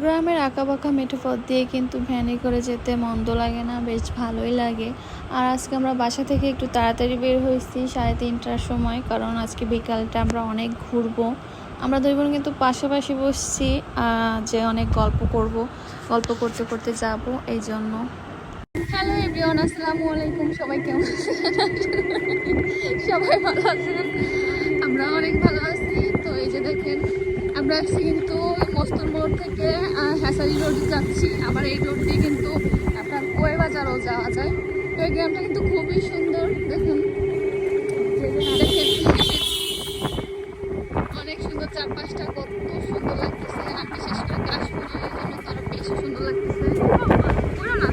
গ্রামের আঁকাবাঁকা মেঠো পথ দিয়ে কিন্তু ভ্যানে করে যেতে মন্দ লাগে না, বেশ ভালোই লাগে। আর আজকে আমরা বাসা থেকে একটু তাড়াতাড়ি বের হয়েছি সাড়ে তিনটার সময়, কারণ আজকে বিকালটা আমরা অনেক ঘুরবো। আমরা দুই বোন কিন্তু পাশাপাশি বসছি যে অনেক গল্প করব, গল্প করতে করতে যাব এই জন্য। হ্যালো এভরিওয়ান, আসসালামু আলাইকুম, সবাই কেমন সবাই ভালো আছেন? আমরা অনেক ভালো আছি। তো এই যে দেখেন আমরা কিন্তু মস্তর মোড় থেকে হ্যাসারি রোড যাচ্ছি। আবার এই রোড দিয়ে কিন্তু আপনার কোয়ে বাজারও যাওয়া যায়। তো এই গ্রামটা কিন্তু খুবই সুন্দর, দেখুন। অনেক সুন্দর চারপাশটা, কত সুন্দর লাগতেছে। আর বিশেষ করে কাশফুলের জন্য তো আরও বেশি সুন্দর লাগতেছে পুরো না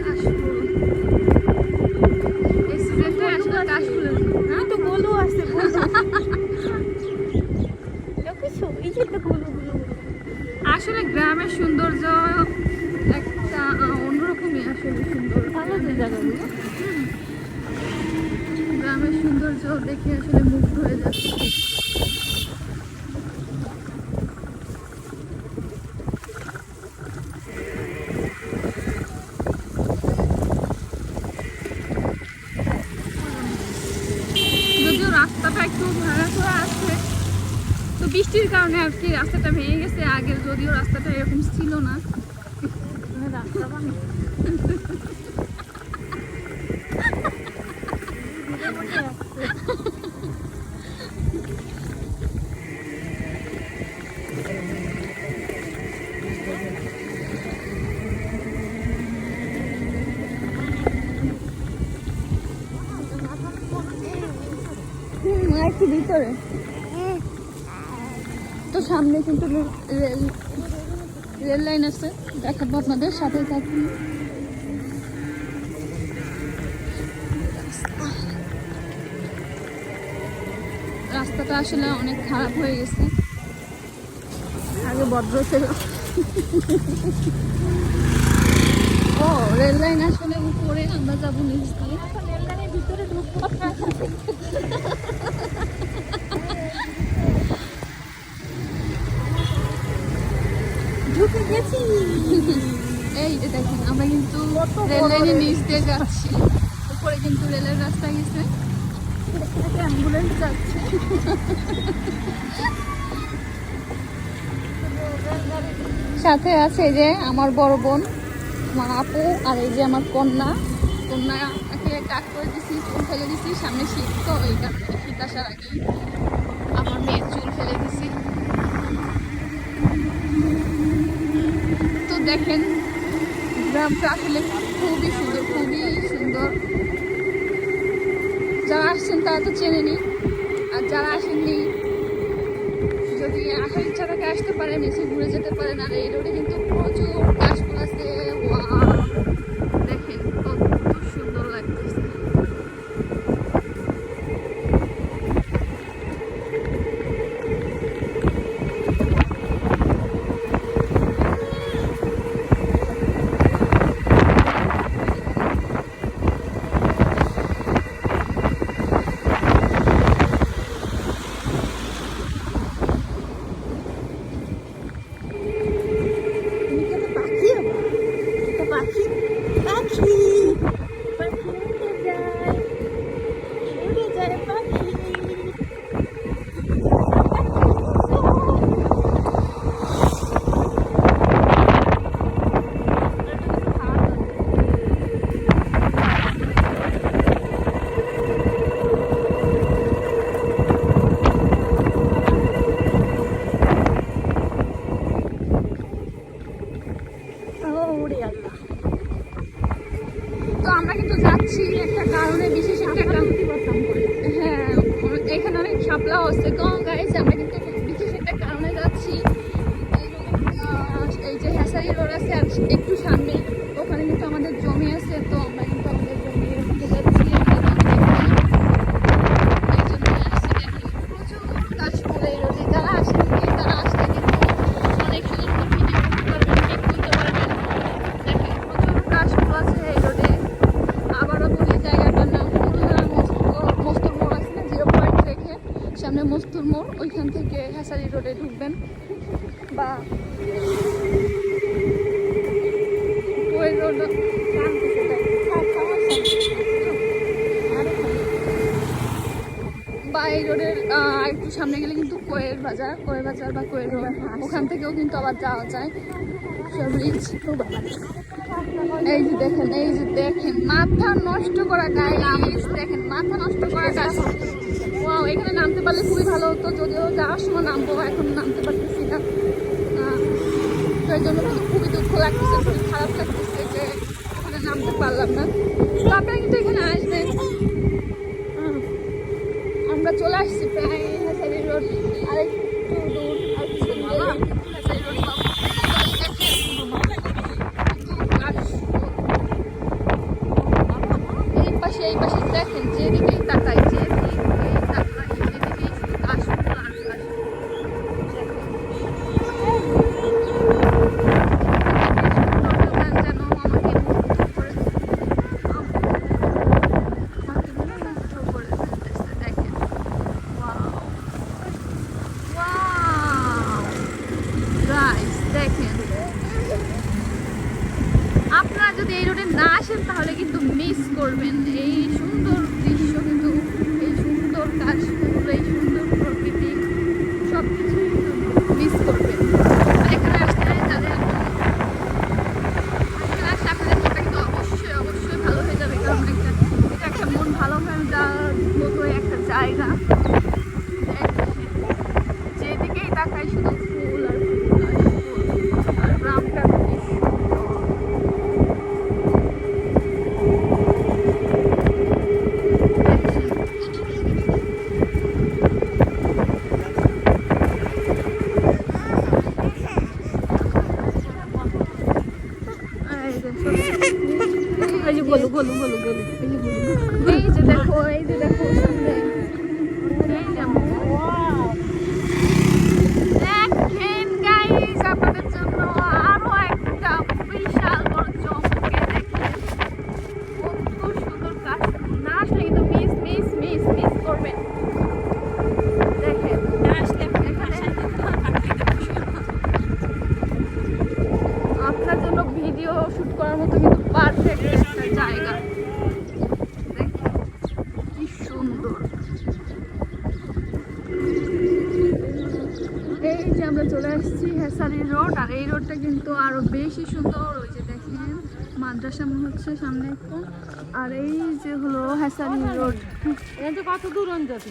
কাশফুল এই সিজনটা আসলে কাশফুলের হ্যাঁ তো গোলু আছে দেখছ এই যে একটা গোলু গোলু আসলে গ্রামের সৌন্দর্য একটা আহ, অন্যরকমই আসলে গ্রামের সৌন্দর্য দেখে আসলে মুগ্ধ হয়ে যাচ্ছে। বৃষ্টির কারণে আর কি রাস্তাটা ভেঙে গেছে আগের যদিও রাস্তাটা এরকম ছিল না। রাস্তা একটু ভিতরে। তো সামনে কিন্তু রেল রেল লাইন আছে, দেখাবো আপনাদের, সাথে থাকুন। রাস্তাটা আসলে অনেক খারাপ হয়ে গেছে। আগে ভদ্র ছিল। ও, রেল লাইন আসলে উপরে আমরা যাব নিচ দিয়ে। ভিতরে ঢুকবো। এই যে দেখেন আমরা কিন্তু রেল। লাইনের নিচ দিয়ে যাচ্ছি। উপরে কিন্তু রেলের রাস্তা গেছে। অ্যাম্বুলেন্স যাচ্ছে। সাথে আছে যে আমার বড় বোন আমার আপু আর এই যে আমার কন্যা। কন্যাকে কাট করে দিছি চুল ফেলে দিছি সামনে শীত তো এই কারণে শীত আসার আগে আমার মেয়ের চুল ফেলে দিছি। তো দেখেন গ্রামটা আসলে খুবই সুন্দর খুবই সুন্দর। যারা আসছেন তারা তো চেনেনি আর যারা আসেননি, যদি আসার ইচ্ছা থাকে আসতে পারেন, এসে ঘুরে যেতে পারেন। আর এই রোডে কিন্তু প্রচুর গাছপালা আছে ওয়াও দেখেন কত সুন্দর লাগতেছে তুমি কি একটা পাখি হবা একটা পাখি পাখি পাখি উড়ে যায় উড়ে যায় পাখি ও উড়ে আল্লাহ তো আমরা কিন্তু যাচ্ছি একটা কারণে বিশেষ একটা কারণ করতাম করে হ্যাঁ এখানে অনেক শাপলাও আছে tenemos turmo, gente que ha salido de Rubén. Va. এই রোডের একটু সামনে গেলে কিন্তু কোয়েল বাজার কোয়েল বাজার বা কোয়েল রোড ওখান থেকেও কিন্তু আবার যাওয়া যায়। ব্রিজ এই যে দেখেন এই যে দেখেন মাথা নষ্ট করা গাইস দেখেন মাথা নষ্ট করা গাছ ওয়াও এখানে নামতে পারলে খুবই ভালো হতো যদিও যাওয়ার সময় নামবো এখন নামতে পারতেছি না। তো এই জন্য কিন্তু খুবই দুঃখ লাগতেছে খুবই খারাপ লাগতেছে যে ওখানে নামতে পারলাম না। তো আপনারা কিন্তু এখানে আমরা চলে আসছি প্রায় হাসারি রোড আর কিছু দূর হাসারি রোড পাবো। এই পাশে এই পাশে দেখেন যেদিকেই তাকাই যেদিকেই তাকাই সেদিকেই শুধু কাশফুল আর কাশফুল। দেখেন। যেন আমাকে মুগ্ধ করে আমাকে মুগ্ধ করে ফেলতেছে, দেখেন। Wow! Wow! Guys, দেখেন আপনারা যদি এই রোডে না আসেন তাহলে কিন্তু মিস করবেন। এই সুন্দর দৃশ্য কিন্তু, এই সুন্দর কাশফুল এই সুন্দর প্রকৃতি সব কিছু মিস করবেন। এখানে মনটা কিন্তু অবশ্যই অবশ্যই ভালো হয়ে যাবে এটা একটা মন ভালো হয়ে একটা জায়গা দেখেন, যেদিকেই তাকাই শুধু ফুল আর ফুল আর ফুল আর গ্রামটা কি সুন্দর। এই যে গোলু গোলু গোলু গোলু এই যে গোলু এই যে দেখো এই যে দেখো সামনে এই যে দেখেন গাইস আপনাদের জন্য আরও একটা বিশাল বড় চমকে দেখেন কত সুন্দর কাজ না আসলে কিন্তু মিস মিস মিস মিস করবেন দেখেন আসলে এখানে আপনার জন্য ভিডিও শুট করার মতো কিন্তু পারফেক্ট একটা জায়গা দেখেন কি সুন্দর এই যে আমরা চলে এসেছি হেসারি রোড, আর এই রোডটা কিন্তু আরও বেশি সুন্দর। ওই যে দেখেন, মাদ্রাসা হচ্ছে সামনে একটু। আর এই যে হলো হেসারি রোড। কত দূর অন্তত